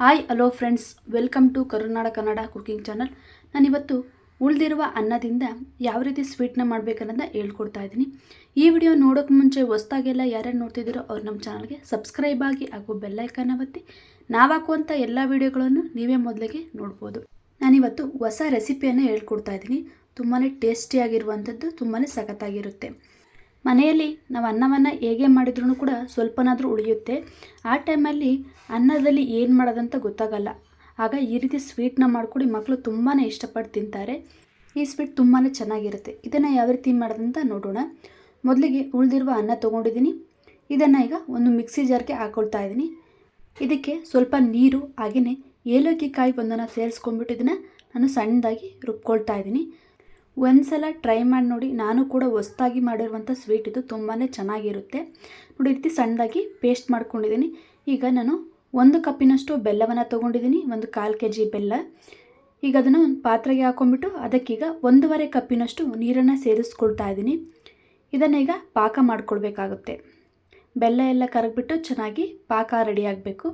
Hi, hello friends. Welcome to Karunada Kannada cooking channel. ನಾನಿವತ್ತು ಉಳಿದಿರುವ ಅನ್ನದಿಂದ ಯಾವ ರೀತಿ ಸ್ವೀಟ್ನ ಮಾಡಬೇಕನ್ನೋದನ್ನ ಹೇಳ್ಕೊಡ್ತಾ ಇದ್ದೀನಿ. ಈ ವಿಡಿಯೋ ನೋಡೋಕೆ ಮುಂಚೆ ಹೊಸ್ದಾಗೆಲ್ಲ ಯಾರ್ಯಾರು ನೋಡ್ತಿದ್ದೀರೋ ಅವ್ರು ನಮ್ಮ ಚಾನಲ್ಗೆ ಸಬ್ಸ್ಕ್ರೈಬ್ ಆಗಿ ಹಾಗೂ ಬೆಲ್ಲೈಕನ್ನ ಒತ್ತಿ. ನಾವು ಹಾಕುವಂಥ ಎಲ್ಲ ವಿಡಿಯೋಗಳನ್ನು ನೀವೇ ಮೊದಲಿಗೆ ನೋಡ್ಬೋದು. ನಾನಿವತ್ತು ಹೊಸ ರೆಸಿಪಿಯನ್ನು ಹೇಳ್ಕೊಡ್ತಾ ಇದ್ದೀನಿ. ತುಂಬಾ ಟೇಸ್ಟಿಯಾಗಿರುವಂಥದ್ದು ತುಂಬಾ ಸಖತ್ತಾಗಿರುತ್ತೆ. ಮನೆಯಲ್ಲಿ ನಾವು ಅನ್ನವನ್ನು ಹೇಗೆ ಮಾಡಿದ್ರೂ ಕೂಡ ಸ್ವಲ್ಪನಾದರೂ ಉಳಿಯುತ್ತೆ. ಆ ಟೈಮಲ್ಲಿ ಅನ್ನದಲ್ಲಿ ಏನು ಮಾಡೋದಂತ ಗೊತ್ತಾಗಲ್ಲ. ಆಗ ಈ ರೀತಿ ಸ್ವೀಟ್ನ ಮಾಡಿಕೊಡಿ ಮಕ್ಕಳು ತುಂಬಾ ಇಷ್ಟಪಟ್ಟು ತಿಂತಾರೆ. ಈ ಸ್ವೀಟ್ ತುಂಬಾ ಚೆನ್ನಾಗಿರುತ್ತೆ. ಇದನ್ನು ಯಾವ ರೀತಿ ಮಾಡೋದಂತ ನೋಡೋಣ. ಮೊದಲಿಗೆ ಉಳಿದಿರುವ ಅನ್ನ ತೊಗೊಂಡಿದ್ದೀನಿ. ಇದನ್ನು ಈಗ ಒಂದು ಮಿಕ್ಸಿ ಜಾರ್ಗೆ ಹಾಕೊಳ್ತಾ ಇದ್ದೀನಿ. ಇದಕ್ಕೆ ಸ್ವಲ್ಪ ನೀರು ಹಾಗೆಯೇ ಏಲಕ್ಕಿ ಕಾಯಿ ಒಂದನ್ನು ಸೇರಿಸ್ಕೊಂಡ್ಬಿಟ್ಟು ಇದನ್ನು ನಾನು ಸಣ್ಣದಾಗಿ ರುಬ್ಕೊಳ್ತಾ ಇದ್ದೀನಿ. ಒಂದ್ಸಲ ಟ್ರೈ ಮಾಡಿ ನೋಡಿ. ನಾನು ಕೂಡ ಹೊಸ್ದಾಗಿ ಮಾಡಿರುವಂಥ ಸ್ವೀಟ್ ಇದು ತುಂಬಾ ಚೆನ್ನಾಗಿರುತ್ತೆ. ನೋಡಿ ರೀತಿ ಸಣ್ಣದಾಗಿ ಪೇಸ್ಟ್ ಮಾಡ್ಕೊಂಡಿದ್ದೀನಿ. ಈಗ ನಾನು ಒಂದು ಕಪ್ಪಿನಷ್ಟು ಬೆಲ್ಲವನ್ನು ತೊಗೊಂಡಿದ್ದೀನಿ, ಒಂದು ಕಾಲು ಕೆ ಜಿ ಬೆಲ್ಲ. ಈಗ ಅದನ್ನು ಒಂದು ಪಾತ್ರೆಗೆ ಹಾಕೊಂಡ್ಬಿಟ್ಟು ಅದಕ್ಕೀಗ ಒಂದೂವರೆ ಕಪ್ಪಿನಷ್ಟು ನೀರನ್ನು ಸೇರಿಸ್ಕೊಳ್ತಾ ಇದ್ದೀನಿ. ಇದನ್ನು ಈಗ ಪಾಕ ಮಾಡ್ಕೊಳ್ಬೇಕಾಗುತ್ತೆ. ಬೆಲ್ಲ ಎಲ್ಲ ಕರಗಿಬಿಟ್ಟು ಚೆನ್ನಾಗಿ ಪಾಕ ರೆಡಿ ಆಗಬೇಕು.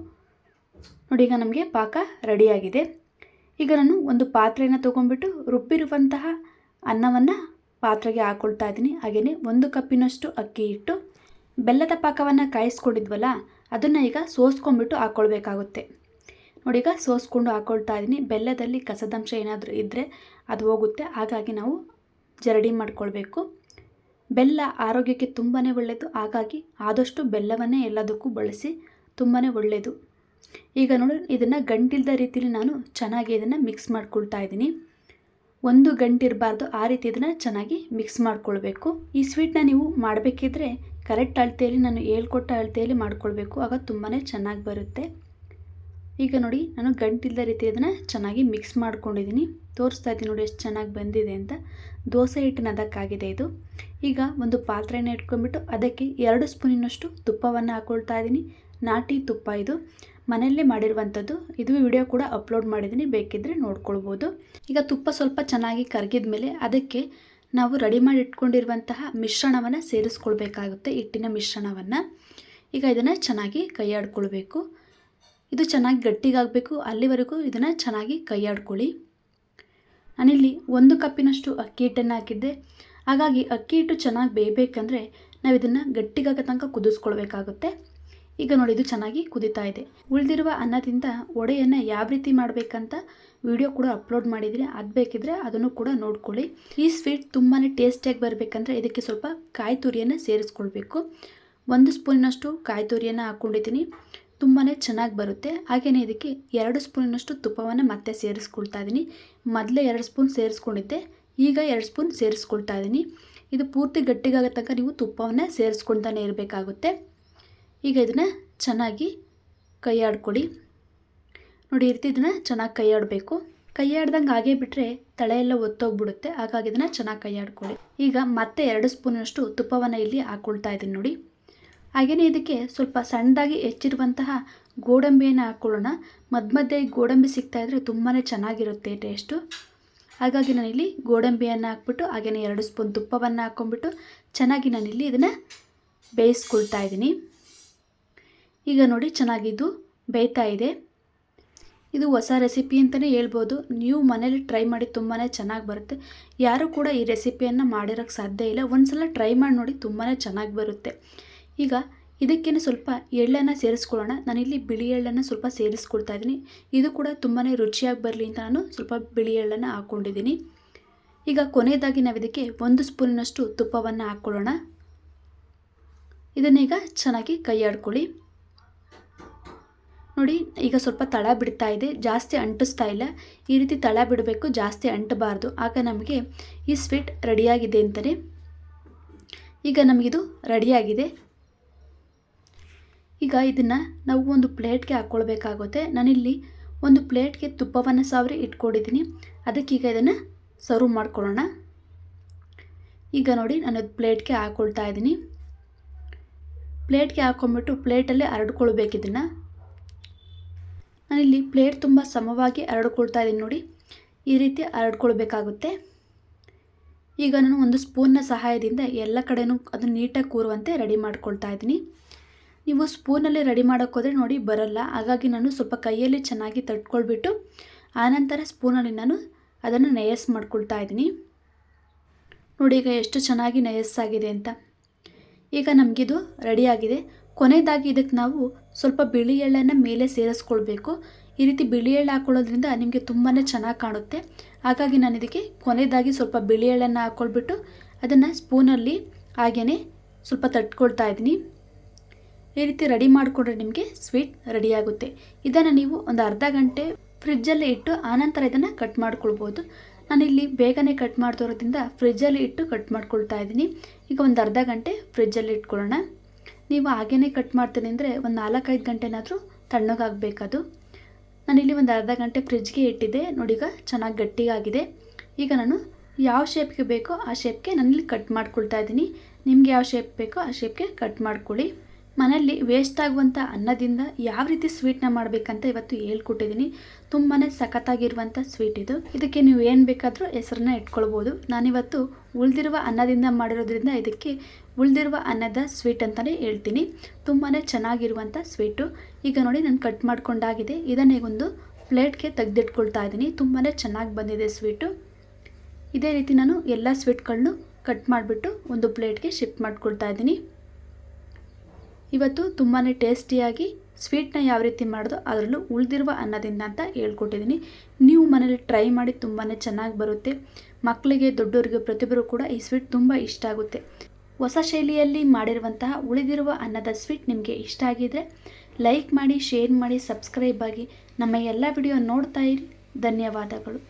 ನೋಡಿ, ಈಗ ನಮಗೆ ಪಾಕ ರೆಡಿಯಾಗಿದೆ ಈಗ ನಾನು ಒಂದು ಪಾತ್ರೆಯನ್ನು ತೊಗೊಂಡ್ಬಿಟ್ಟು ರುಬ್ಬಿರುವಂತಹ ಅನ್ನವನ್ನು ಪಾತ್ರೆಗೆ ಹಾಕ್ಕೊಳ್ತಾ ಇದ್ದೀನಿ. ಹಾಗೆಯೇ ಒಂದು ಕಪ್ಪಿನಷ್ಟು ಅಕ್ಕಿ ಇಟ್ಟು ಬೆಲ್ಲದ ಪಾಕವನ್ನು ಕಾಯಿಸ್ಕೊಂಡಿದ್ವಲ್ಲ, ಅದನ್ನು ಈಗ ಸೋಸ್ಕೊಂಡ್ಬಿಟ್ಟು ಹಾಕ್ಕೊಳ್ಬೇಕಾಗುತ್ತೆ ನೋಡಿ, ಈಗ ಸೋಸ್ಕೊಂಡು ಹಾಕ್ಕೊಳ್ತಾ ಇದ್ದೀನಿ. ಬೆಲ್ಲದಲ್ಲಿ ಕಸದಂಶ ಏನಾದರೂ ಇದ್ದರೆ ಅದು ಹೋಗುತ್ತೆ. ಹಾಗಾಗಿ ನಾವು ಜರಡಿ ಮಾಡ್ಕೊಳ್ಬೇಕು. ಬೆಲ್ಲ ಆರೋಗ್ಯಕ್ಕೆ ತುಂಬಾ ಒಳ್ಳೆಯದು ಹಾಗಾಗಿ ಆದಷ್ಟು ಬೆಲ್ಲವನ್ನೇ ಎಲ್ಲದಕ್ಕೂ ಬಳಸಿ ತುಂಬಾ ಒಳ್ಳೆಯದು ಈಗ ನೋಡಿ, ಇದನ್ನು ಗಂಟಿಲ್ದ ರೀತಿಯಲ್ಲಿ ನಾನು ಚೆನ್ನಾಗಿ ಇದನ್ನು ಮಿಕ್ಸ್ ಮಾಡ್ಕೊಳ್ತಾ ಇದ್ದೀನಿ. ಒಂದು ಗಂಟಿರಬಾರ್ದು ಆ ರೀತಿ ಇದನ್ನು ಚೆನ್ನಾಗಿ ಮಿಕ್ಸ್ ಮಾಡ್ಕೊಳ್ಬೇಕು. ಈ ಸ್ವೀಟ್ನ ನೀವು ಮಾಡಬೇಕಿದ್ರೆ ಕರೆಕ್ಟ್ ಅಳತೆಯಲ್ಲಿ ನಾನು ಹೇಳ್ಕೊಟ್ಟ ಅಳತೆಯಲ್ಲಿ ಮಾಡ್ಕೊಳ್ಬೇಕು. ಆಗ ತುಂಬಾ ಚೆನ್ನಾಗಿ ಬರುತ್ತೆ. ಈಗ ನೋಡಿ, ನಾನು ಗಂಟಿಲ್ಲದ ರೀತಿ ಇದನ್ನು ಚೆನ್ನಾಗಿ ಮಿಕ್ಸ್ ಮಾಡ್ಕೊಂಡಿದ್ದೀನಿ ತೋರಿಸ್ತಾ ಇದ್ದೀನಿ ನೋಡಿ ಎಷ್ಟು ಚೆನ್ನಾಗಿ ಬಂದಿದೆ ಅಂತ. ದೋಸೆ ಹಿಟ್ಟಿನ ಅದಕ್ಕಾಗಿದೆ ಇದು. ಈಗ ಒಂದು ಪಾತ್ರೆನ ಇಟ್ಕೊಂಡ್ಬಿಟ್ಟು ಅದಕ್ಕೆ ಎರಡು ಸ್ಪೂನಿನಷ್ಟು ತುಪ್ಪವನ್ನು ಹಾಕ್ಕೊಳ್ತಾ ಇದ್ದೀನಿ ನಾಟಿ ತುಪ್ಪ ಇದು. ಮನೆಯಲ್ಲೇ ಮಾಡಿರುವಂಥದ್ದು. ಇದು ವಿಡಿಯೋ ಕೂಡ ಅಪ್ಲೋಡ್ ಮಾಡಿದ್ದೀನಿ. ಬೇಕಿದ್ದರೆ ನೋಡ್ಕೊಳ್ಬೋದು. ಈಗ ತುಪ್ಪ ಸ್ವಲ್ಪ ಚೆನ್ನಾಗಿ ಕರಗಿದ ಮೇಲೆ ಅದಕ್ಕೆ ನಾವು ರೆಡಿ ಮಾಡಿ ಇಟ್ಕೊಂಡಿರುವಂತಹ ಮಿಶ್ರಣವನ್ನು ಸೇರಿಸ್ಕೊಳ್ಬೇಕಾಗುತ್ತೆ. ಹಿಟ್ಟಿನ ಮಿಶ್ರಣವನ್ನು. ಈಗ ಇದನ್ನು ಚೆನ್ನಾಗಿ ಕೈಯಾಡ್ಕೊಳ್ಬೇಕು ಇದು ಚೆನ್ನಾಗಿ ಗಟ್ಟಿಗಾಗಬೇಕು. ಅಲ್ಲಿವರೆಗೂ ಇದನ್ನು ಚೆನ್ನಾಗಿ ಕೈಯಾಡ್ಕೊಳ್ಳಿ ನಾನಿಲ್ಲಿ ಒಂದು ಕಪ್ಪಿನಷ್ಟು ಅಕ್ಕಿ ಹಿಟ್ಟನ್ನು ಹಾಕಿದ್ದೆ. ಹಾಗಾಗಿ ಅಕ್ಕಿ ಹಿಟ್ಟು ಚೆನ್ನಾಗಿ ಬೇಯಬೇಕಂದ್ರೆ ನಾವು ಇದನ್ನು ಗಟ್ಟಿಗಾಗ ತನಕ ಕುದಿಸ್ಕೊಳ್ಬೇಕಾಗುತ್ತೆ. ಈಗ ನೋಡಿ ಇದು ಚೆನ್ನಾಗಿ ಕುದೀತಾ ಇದೆ. ಉಳಿದಿರುವ ಅನ್ನದಿಂದ ವಡೆಯನ್ನು ಯಾವ ರೀತಿ ಮಾಡಬೇಕಂತ ವಿಡಿಯೋ ಕೂಡ ಅಪ್ಲೋಡ್ ಮಾಡಿದರೆ ಅದು ಬೇಕಿದ್ರೆ ಅದನ್ನು ಕೂಡ ನೋಡ್ಕೊಳ್ಳಿ. ಈ ಸ್ವೀಟ್ ತುಂಬಾ ಟೇಸ್ಟಿಯಾಗಿ ಬರಬೇಕಂದ್ರೆ ಇದಕ್ಕೆ ಸ್ವಲ್ಪ ಕಾಯಿ ತುರಿಯನ್ನು ಸೇರಿಸ್ಕೊಳ್ಬೇಕು. ಒಂದು ಸ್ಪೂನಿನಷ್ಟು ಕಾಯಿ ತುರಿಯನ್ನು ಹಾಕ್ಕೊಂಡಿದ್ದೀನಿ ತುಂಬಾ ಚೆನ್ನಾಗಿ ಬರುತ್ತೆ. ಹಾಗೆಯೇ ಇದಕ್ಕೆ ಎರಡು ಸ್ಪೂನಿನಷ್ಟು ತುಪ್ಪವನ್ನು ಮತ್ತೆ ಸೇರಿಸ್ಕೊಳ್ತಾ ಇದ್ದೀನಿ ಮೊದಲೇ ಎರಡು ಸ್ಪೂನ್ ಸೇರಿಸ್ಕೊಂಡಿದ್ದೆ. ಈಗ ಎರಡು ಸ್ಪೂನ್ ಸೇರಿಸ್ಕೊಳ್ತಾ ಇದ್ದೀನಿ ಇದು ಪೂರ್ತಿ ಗಟ್ಟಿಗಾಗೋ ತನಕ ನೀವು ತುಪ್ಪವನ್ನು ಸೇರಿಸ್ಕೊಳ್ತಾನೆ ಇರಬೇಕಾಗುತ್ತೆ. ಈಗ ಇದನ್ನು ಚೆನ್ನಾಗಿ ಕೈಯಾಡ್ಕೊಡಿ ನೋಡಿ, ಈ ರೀತಿ ಇದನ್ನು ಚೆನ್ನಾಗಿ ಕೈಯಾಡಬೇಕು. ಕೈಯಾಡ್ದಂಗೆ ಹಾಗೇ ಬಿಟ್ಟರೆ ತಳೆ ಎಲ್ಲ ಒತ್ತೋಗ್ಬಿಡುತ್ತೆ. ಹಾಗಾಗಿ ಇದನ್ನು ಚೆನ್ನಾಗಿ ಕೈಯಾಡ್ಕೊಳ್ಳಿ. ಈಗ ಮತ್ತೆ ಎರಡು ಸ್ಪೂನಷ್ಟು ತುಪ್ಪವನ್ನು ಇಲ್ಲಿ ಹಾಕ್ಕೊಳ್ತಾ ಇದ್ದೀನಿ ನೋಡಿ. ಹಾಗೆಯೇ ಇದಕ್ಕೆ ಸ್ವಲ್ಪ ಸಣ್ಣದಾಗಿ ಹೆಚ್ಚಿರುವಂತಹ ಗೋಡಂಬಿಯನ್ನು ಹಾಕ್ಕೊಳ್ಳೋಣ ಮಧ್ಯ ಮಧ್ಯೆ ಗೋಡಂಬಿ ಸಿಗ್ತಾಯಿದ್ರೆ ತುಂಬಾ ಚೆನ್ನಾಗಿರುತ್ತೆ ಟೇಸ್ಟು. ಹಾಗಾಗಿ ನಾನಿಲ್ಲಿ ಗೋಡಂಬಿಯನ್ನು ಹಾಕ್ಬಿಟ್ಟು ಹಾಗೆಯೇ ಎರಡು ಸ್ಪೂನ್ ತುಪ್ಪವನ್ನು ಹಾಕ್ಕೊಂಬಿಟ್ಟು ಚೆನ್ನಾಗಿ ನಾನಿಲ್ಲಿ ಇದನ್ನು ಬೇಯಿಸ್ಕೊಳ್ತಾ ಇದ್ದೀನಿ. ಈಗ ನೋಡಿ ಚೆನ್ನಾಗಿದ್ದು ಬೇಯ್ತಾ ಇದೆ. ಇದು ಹೊಸ ರೆಸಿಪಿ ಅಂತಲೇ ಹೇಳ್ಬೋದು. ನೀವು ಮನೇಲಿ ಟ್ರೈ ಮಾಡಿ ತುಂಬಾ ಚೆನ್ನಾಗಿ ಬರುತ್ತೆ. ಯಾರೂ ಕೂಡ ಈ ರೆಸಿಪಿಯನ್ನು ಮಾಡಿರೋಕ್ಕೆ ಸಾಧ್ಯ ಇಲ್ಲ. ಒಂದು ಸಲ ಟ್ರೈ ಮಾಡಿ ನೋಡಿ ತುಂಬಾ ಚೆನ್ನಾಗಿ ಬರುತ್ತೆ. ಈಗ ಇದಕ್ಕೇನು ಸ್ವಲ್ಪ ಎಳ್ಳನ್ನು ಸೇರಿಸ್ಕೊಳ್ಳೋಣ. ನಾನಿಲ್ಲಿ ಬಿಳಿ ಎಳ್ಳನ್ನು ಸ್ವಲ್ಪ ಸೇರಿಸ್ಕೊಳ್ತಾ ಇದ್ದೀನಿ. ಇದು ಕೂಡ ತುಂಬಾ ರುಚಿಯಾಗಿ ಬರಲಿ ಅಂತ ನಾನು ಸ್ವಲ್ಪ ಬಿಳಿ ಎಳ್ಳನ್ನು ಹಾಕ್ಕೊಂಡಿದ್ದೀನಿ ಈಗ ಕೊನೆಯದಾಗಿ ನಾವು ಇದಕ್ಕೆ ಒಂದು ಸ್ಪೂನಿನಷ್ಟು ತುಪ್ಪವನ್ನು ಹಾಕ್ಕೊಳ್ಳೋಣ. ಇದನ್ನೀಗ ಚೆನ್ನಾಗಿ ಕೈಯಾಡ್ಕೊಳ್ಳಿ ನೋಡಿ, ಈಗ ಸ್ವಲ್ಪ ತಳ ಬಿಡ್ತಾ ಇದೆ, ಜಾಸ್ತಿ ಅಂಟಿಸ್ತಾ ಇಲ್ಲ. ಈ ರೀತಿ ತಳ ಬಿಡಬೇಕು, ಜಾಸ್ತಿ ಅಂಟಬಾರ್ದು. ಆಗ ನಮಗೆ ಈ ಸ್ವೀಟ್ ರೆಡಿಯಾಗಿದೆ ಅಂತಲೇ ಈಗ ನಮಗಿದು ರೆಡಿಯಾಗಿದೆ. ಈಗ ಇದನ್ನು ನಾವು ಒಂದು ಪ್ಲೇಟ್ಗೆ ಹಾಕ್ಕೊಳ್ಬೇಕಾಗುತ್ತೆ ನಾನಿಲ್ಲಿ ಒಂದು ಪ್ಲೇಟ್ಗೆ ತುಪ್ಪವನ್ನು ಸಾವಿರ ಇಟ್ಕೊಂಡಿದ್ದೀನಿ. ಅದಕ್ಕೀಗ ಇದನ್ನು ಸರ್ವ್ ಮಾಡ್ಕೊಳ್ಳೋಣ. ಈಗ ನೋಡಿ ನಾನು ಪ್ಲೇಟ್ಗೆ ಹಾಕ್ಕೊಳ್ತಾ ಇದ್ದೀನಿ. ಪ್ಲೇಟ್ಗೆ ಹಾಕ್ಕೊಂಬಿಟ್ಟು ಪ್ಲೇಟಲ್ಲೇ ಹರಡ್ಕೊಳ್ಬೇಕು ಇದನ್ನು. ನಾನಿಲ್ಲಿ ಪ್ಲೇಟ್ ತುಂಬ ಸಮವಾಗಿ ಹರಡ್ಕೊಳ್ತಾ ಇದ್ದೀನಿ ನೋಡಿ. ಈ ರೀತಿ ಹರಡ್ಕೊಳ್ಬೇಕಾಗುತ್ತೆ ಈಗ ನಾನು ಒಂದು ಸ್ಪೂನ್ನ ಸಹಾಯದಿಂದ ಎಲ್ಲ ಕಡೆಯೂ ಅದು ನೀಟಾಗಿ ಕೂರುವಂತೆ ರೆಡಿ ಮಾಡ್ಕೊಳ್ತಾ ಇದ್ದೀನಿ. ನೀವು ಸ್ಪೂನಲ್ಲಿ ರೆಡಿ ಮಾಡೋಕ್ಕೋದ್ರೆ ನೋಡಿ ಬರಲ್ಲ. ಹಾಗಾಗಿ ನಾನು ಸ್ವಲ್ಪ ಕೈಯಲ್ಲಿ ಚೆನ್ನಾಗಿ ತಟ್ಕೊಳ್ಬಿಟ್ಟು ಆನಂತರ ಸ್ಪೂನಲ್ಲಿ ನಾನು ಅದನ್ನು ನಯಸ್ ಮಾಡ್ಕೊಳ್ತಾ ಇದ್ದೀನಿ. ನೋಡಿ ಈಗ ಎಷ್ಟು ಚೆನ್ನಾಗಿ ನಯಸ್ಸಾಗಿದೆ ಅಂತ. ಈಗ ನಮಗಿದು ರೆಡಿಯಾಗಿದೆ ಕೊನೆಯದಾಗಿ ಇದಕ್ಕೆ ನಾವು ಸ್ವಲ್ಪ ಬಿಳಿ ಎಳ್ಳನ್ನು ಮೇಲೆ ಸೇರಿಸ್ಕೊಳ್ಬೇಕು. ಈ ರೀತಿ ಬಿಳಿ ಎಳ್ಳು ಹಾಕ್ಕೊಳ್ಳೋದ್ರಿಂದ ನಿಮಗೆ ತುಂಬಾ ಚೆನ್ನಾಗಿ ಕಾಣುತ್ತೆ. ಹಾಗಾಗಿ ನಾನು ಇದಕ್ಕೆ ಕೊನೆಯದಾಗಿ ಸ್ವಲ್ಪ ಬಿಳಿ ಎಳ್ಳನ್ನು ಹಾಕ್ಕೊಳ್ಬಿಟ್ಟು ಅದನ್ನು ಸ್ಪೂನಲ್ಲಿ ಹಾಗೆಯೇ ಸ್ವಲ್ಪ ತಟ್ಕೊಳ್ತಾ ಇದ್ದೀನಿ. ಈ ರೀತಿ ರೆಡಿ ಮಾಡಿಕೊಂಡ್ರೆ ನಿಮಗೆ ಸ್ವೀಟ್ ರೆಡಿಯಾಗುತ್ತೆ ಇದನ್ನು ನೀವು ಒಂದು ಅರ್ಧ ಗಂಟೆ ಫ್ರಿಜ್ಜಲ್ಲಿ ಇಟ್ಟು ಆನಂತರ ಇದನ್ನು ಕಟ್ ಮಾಡ್ಕೊಳ್ಬೋದು. ನಾನಿಲ್ಲಿ ಬೇಗನೆ ಕಟ್ ಮಾಡ್ತಿರೋದ್ರಿಂದ ಫ್ರಿಜ್ಜಲ್ಲಿ ಇಟ್ಟು ಕಟ್ ಮಾಡ್ಕೊಳ್ತಾ ಇದ್ದೀನಿ. ಈಗ ಒಂದು ಅರ್ಧ ಗಂಟೆ ಫ್ರಿಜ್ಜಲ್ಲಿ ಇಟ್ಕೊಳ್ಳೋಣ. ನೀವು ಹಾಗೇ ಕಟ್ ಮಾಡ್ತೀನಿ ಅಂದರೆ ಒಂದು ನಾಲ್ಕೈದು ಗಂಟೆನಾದರೂ ತಣ್ಣಗಾಗಬೇಕದು. ನಾನಿಲ್ಲಿ ಒಂದು ಅರ್ಧ ಗಂಟೆ ಫ್ರಿಜ್ಗೆ ಇಟ್ಟಿದ್ದೆ. ನೋಡಿ ಈಗ ಚೆನ್ನಾಗಿ ಗಟ್ಟಿಯಾಗಿದೆ. ಈಗ ನಾನು ಯಾವ ಶೇಪ್ಗೆ ಬೇಕೋ ಆ ಶೇಪ್ಗೆ ನಾನಿಲ್ಲಿ ಕಟ್ ಮಾಡ್ಕೊಳ್ತಾ ಇದ್ದೀನಿ. ನಿಮ್ಗೆ ಯಾವ ಶೇಪ್ ಬೇಕೋ ಆ ಶೇಪ್ಗೆ ಕಟ್ ಮಾಡ್ಕೊಳ್ಳಿ. ಮನೆಯಲ್ಲಿ ವೇಸ್ಟ್ ಆಗುವಂಥ ಅನ್ನದಿಂದ ಯಾವ ರೀತಿ ಸ್ವೀಟ್ನ ಮಾಡಬೇಕಂತ ಇವತ್ತು ಹೇಳ್ಕೊಟ್ಟಿದ್ದೀನಿ. ತುಂಬಾ ಸಖತ್ತಾಗಿರುವಂಥ ಸ್ವೀಟ್ ಇದು. ಇದಕ್ಕೆ ನೀವು ಏನು ಬೇಕಾದರೂ ಹೆಸರನ್ನ ಇಟ್ಕೊಳ್ಬೋದು. ನಾನಿವತ್ತು ಉಳಿದಿರುವ ಅನ್ನದಿಂದ ಮಾಡಿರೋದ್ರಿಂದ ಇದಕ್ಕೆ ಉಳಿದಿರುವ ಅನ್ನದ ಸ್ವೀಟ್ ಅಂತಲೇ ಹೇಳ್ತೀನಿ. ತುಂಬಾ ಚೆನ್ನಾಗಿರುವಂಥ ಸ್ವೀಟು ಈಗ ನೋಡಿ ನಾನು ಕಟ್ ಮಾಡ್ಕೊಂಡಾಗಿದೆ. ಇದನ್ನೇ ಒಂದು ಪ್ಲೇಟ್ಗೆ ತೆಗೆದಿಟ್ಕೊಳ್ತಾ ಇದ್ದೀನಿ. ತುಂಬಾ ಚೆನ್ನಾಗಿ ಬಂದಿದೆ ಸ್ವೀಟು ಇದೇ ರೀತಿ ನಾನು ಎಲ್ಲ ಸ್ವೀಟ್ಗಳನ್ನು ಕಟ್ ಮಾಡಿಬಿಟ್ಟು ಒಂದು ಪ್ಲೇಟ್ಗೆ ಶಿಫ್ಟ್ ಮಾಡ್ಕೊಳ್ತಾ ಇದ್ದೀನಿ. ಇವತ್ತು ತುಂಬಾ ಟೇಸ್ಟಿಯಾಗಿ ಸ್ವೀಟ್ನ ಯಾವ ರೀತಿ ಮಾಡೋದು ಅದರಲ್ಲೂ ಉಳಿದಿರುವ ಅನ್ನದಿಂದ ಅಂತ ಹೇಳ್ಕೊಟ್ಟಿದ್ದೀನಿ. ನೀವು ಮನೇಲಿ ಟ್ರೈ ಮಾಡಿ ತುಂಬಾ ಚೆನ್ನಾಗಿ ಬರುತ್ತೆ. ಮಕ್ಕಳಿಗೆ ದೊಡ್ಡವರಿಗೆ ಪ್ರತಿಯೊಬ್ಬರು ಕೂಡ ಈ ಸ್ವೀಟ್ ತುಂಬ ಇಷ್ಟ ಆಗುತ್ತೆ. ಹೊಸ ಶೈಲಿಯಲ್ಲಿ ಮಾಡಿರುವಂತಹ ಉಳಿದಿರುವ ಅನ್ನದ ಸ್ವೀಟ್ ನಿಮಗೆ ಇಷ್ಟ ಆಗಿದರೆ ಲೈಕ್ ಮಾಡಿ, ಶೇರ್ ಮಾಡಿ, ಸಬ್ಸ್ಕ್ರೈಬ್ ಆಗಿ ನಮ್ಮ ಎಲ್ಲ ವಿಡಿಯೋ ನೋಡ್ತಾ ಇರಿ. ಧನ್ಯವಾದಗಳು.